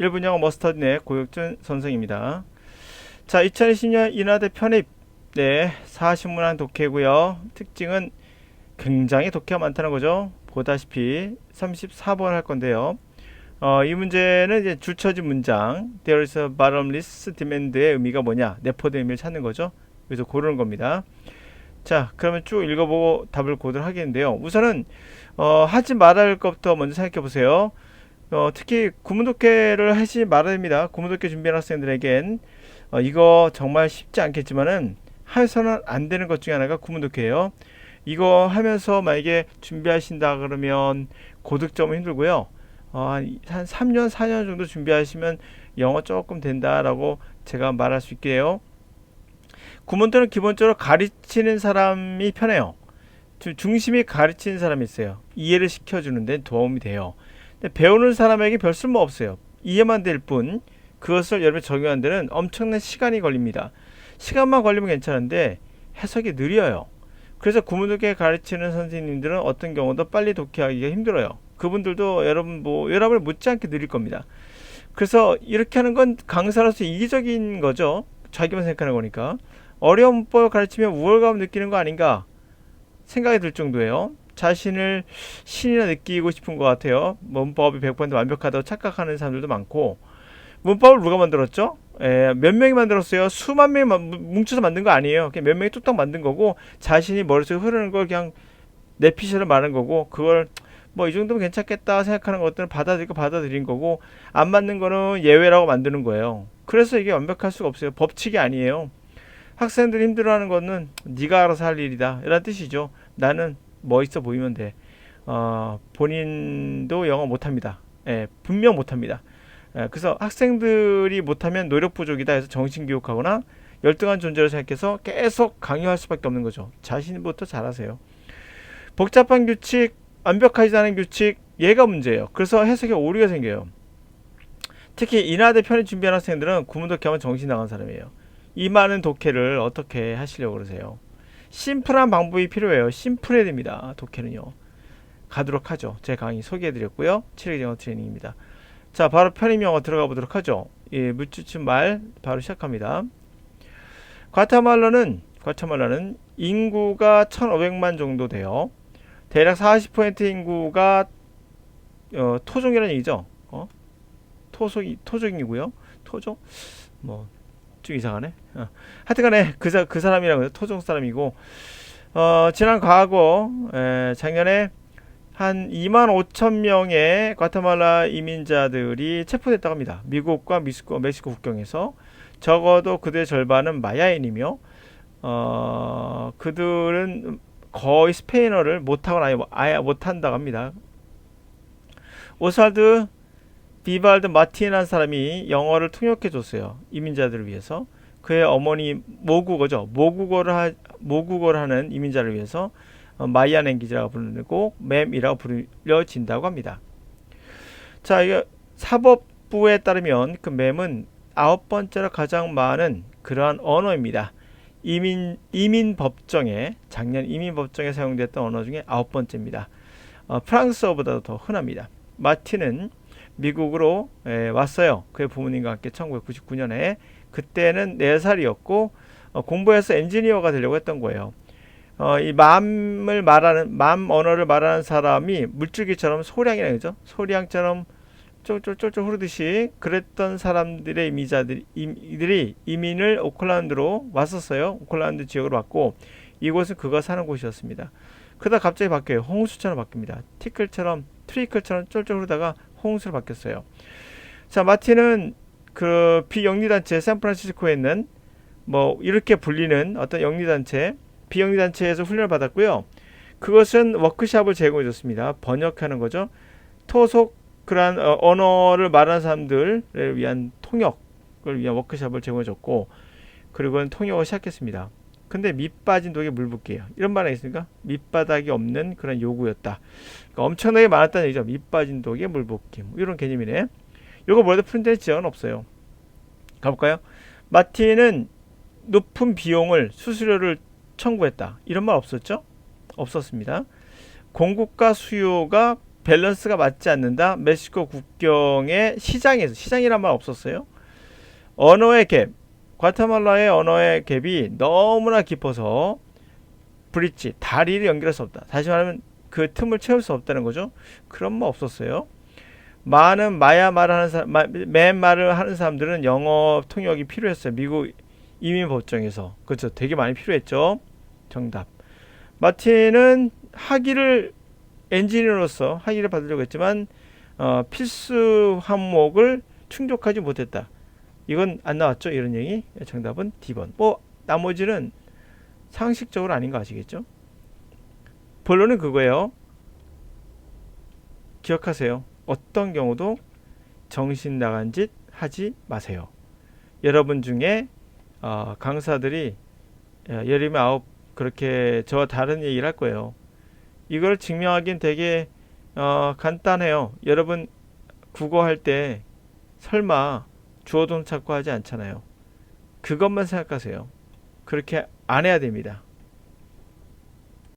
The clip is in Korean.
1분 영어 머스터드의 고혁준 선생입니다. 자, 2020년 인하대 편입 네, 40문항 독해고요. 특징은 굉장히 독해가 많다는 거죠. 보다시피 34번 할 건데요. 어, 이 문제는 이제 줄쳐진 문장 There is a bottomless demand의 의미가 뭐냐? 내포된 의미를 찾는 거죠. 그래서 고르는 겁니다. 자, 그러면 쭉 읽어보고 답을 고도록 하겠는데요. 우선은 어, 하지 말아야 할 것부터 먼저 생각해 보세요. 어, 특히 구문독해를 하지 말아야 됩니다. 구문독해 준비하는 학생들에겐 어, 이거 정말 쉽지 않겠지만은 해서는 안 되는 것 중에 하나가 구문독해예요. 이거 하면서 만약에 준비하신다 그러면 고득점은 힘들고요. 어, 한, 한 3년, 4년 정도 준비하시면 영어 조금 된다라고 제가 말할 수 있게요. 구문들은 기본적으로 가르치는 사람이 편해요. 주- 중심이 가르치는 사람이 있어요. 이해를 시켜주는데 도움이 돼요. 근데 배우는 사람에게 별 쓸모 없어요. 이해만 될 뿐, 그것을 여러분 적용하는 데는 엄청난 시간이 걸립니다. 시간만 걸리면 괜찮은데 해석이 느려요. 그래서 구문독해 가르치는 선생님들은 어떤 경우도 빨리 독해하기가 힘들어요. 그분들도 여러분 뭐 여러분을 못지않게 느릴 겁니다. 그래서 이렇게 하는 건 강사로서 이기적인 거죠. 자기만 생각하는 거니까. 어려운 문법을 가르치면 우월감 느끼는 거 아닌가 생각이 들 정도예요. 자신을 신이나 느끼고 싶은 것 같아요. 문법이 100% 완벽하다고 착각하는 사람들도 많고 문법을 누가 만들었죠? 에, 몇 명이 만들었어요? 수만 명이 만- 뭉쳐서 만든 거 아니에요. 그냥 몇 명이 뚝딱 만든 거고 자신이 머릿속에 흐르는 걸 그냥 내피셜을 말한 거고 그걸 뭐 이 정도면 괜찮겠다 생각하는 것들은 받아들이고 받아들인 거고 안 맞는 거는 예외라고 만드는 거예요. 그래서 이게 완벽할 수가 없어요. 법칙이 아니에요. 학생들이 힘들어하는 거는 네가 알아서 할 일이다 이런 뜻이죠. 나는 멋있어 보이면 돼. 어, 본인도 영어 못합니다. 예, 분명 못합니다. 예, 그래서 학생들이 못하면 노력 부족이다 해서 정신교육하거나 열등한 존재를 생각해서 계속 강요할 수밖에 없는 거죠. 자신부터 잘하세요. 복잡한 규칙, 완벽하지 않은 규칙, 얘가 문제예요. 그래서 해석에 오류가 생겨요. 특히 인하대 편입 준비하는 학생들은 구문독해하면 정신 나간 사람이에요. 이 많은 독해를 어떻게 하시려고 그러세요? 심플한 방법이 필요해요. 심플해야 됩니다. 독해는요. 가도록 하죠. 제 강의 소개해드렸고요. 7일 영어 트레이닝입니다. 자, 바로 편입 영어 들어가 보도록 하죠. 예, 묻주춤 말 바로 시작합니다. 과테말라는 과테말라는 인구가 1,500만 정도 돼요. 대략 40% 인구가 어, 토종이라는 얘기죠. 어? 토속이 토종이고요. 토종 뭐 좀 이상하네. 어. 하여튼간에 그, 사, 그 사람이라고. 토종 사람이고 어, 지난 과거 에, 작년에 한 2만 5천 명의 과테말라 이민자들이 체포됐다고 합니다. 미국과 미스코, 멕시코 국경에서 적어도 그들의 절반은 마야인이며 어, 그들은 거의 스페인어를 못하거나 아예, 못한다고 합니다. 오살드 비발드 마틴이라는 사람이 영어를 통역해 줬어요. 이민자들을 위해서. 그의 어머니 모국어죠. 모국어를 하, 모국어를 하는 이민자를 위해서 어, 마이안 랭귀지라고 부르고 맴이라고 불려진다고 합니다. 자, 이게 사법부에 따르면 그 맴은 아홉 번째로 가장 많은 그러한 언어입니다. 이민 이민 법정에 작년 이민 법정에 사용됐던 언어 중에 아홉 번째입니다. 어, 프랑스어보다도 더 흔합니다. 마틴은 미국으로 에, 왔어요. 그의 부모님과 함께 1999년에 그때는 4살이었고 어, 공부해서 엔지니어가 되려고 했던 거예요. 어, 이 맘을 말하는 맘 언어를 말하는 사람이 물줄기처럼 소량이라는 거죠. 소량처럼 쫄쫄쫄쫄 흐르듯이 그랬던 사람들의 이미자들이 이들이 이민을 오클랜드로 왔었어요. 오클랜드 지역으로 왔고 이곳은 그가 사는 곳이었습니다. 그러다 갑자기 바뀌어요. 홍수처럼 바뀝니다. 티클처럼 트리클처럼 쫄쫄 흐르다가 홍수로 바뀌었어요. 자 마틴은 그 비영리단체 샌프란시스코에 있는 뭐 이렇게 불리는 어떤 영리단체 비영리단체에서 훈련을 받았고요. 그것은 워크샵을 제공해 줬습니다. 번역하는 거죠. 토속 그러한 어, 언어를 말하는 사람들을 위한 통역을 위한 워크샵을 제공해 줬고 그리고는 통역을 시작했습니다. 근데 밑 빠진 독에 물 붓기예요. 이런 말이 있습니까? 밑바닥이 없는 그런 요구였다. 그러니까 엄청나게 많았다는 얘기죠. 밑 빠진 독에 물 붓기. 뭐 이런 개념이네. 이거 뭐라도 푼데 지역은 없어요. 가볼까요? 마틴은 높은 비용을 수수료를 청구했다. 이런 말 없었죠? 없었습니다. 공급과 수요가 밸런스가 맞지 않는다. 멕시코 국경의 시장에서 시장이란 말 없었어요. 언어의 갭, 과테말라의 언어의 갭이 너무나 깊어서 브릿지 다리를 연결할 수 없다. 다시 말하면 그 틈을 채울 수 없다는 거죠. 그런 말 없었어요. 많은 마야 말을 하는 사람, 마, 맨 말을 하는 사람들은 영어 통역이 필요했어요. 미국 이민 법정에서 그렇죠. 되게 많이 필요했죠. 정답. 마틴은 학위를 엔지니어로서 학위를 받으려고 했지만 어, 필수 항목을 충족하지 못했다. 이건 안 나왔죠? 이런 얘기. 정답은 D번. 뭐 나머지는 상식적으로 아닌 거 아시겠죠? 본론은 그거예요. 기억하세요. 어떤 경우도 정신 나간 짓 하지 마세요. 여러분 중에 어, 강사들이 열이면 아홉 그렇게 저와 다른 얘기를 할 거예요. 이걸 증명하기는 되게 어, 간단해요. 여러분 국어 할 때 설마 주어 동 찾고 하지 않잖아요. 그것만 생각하세요. 그렇게 안 해야 됩니다.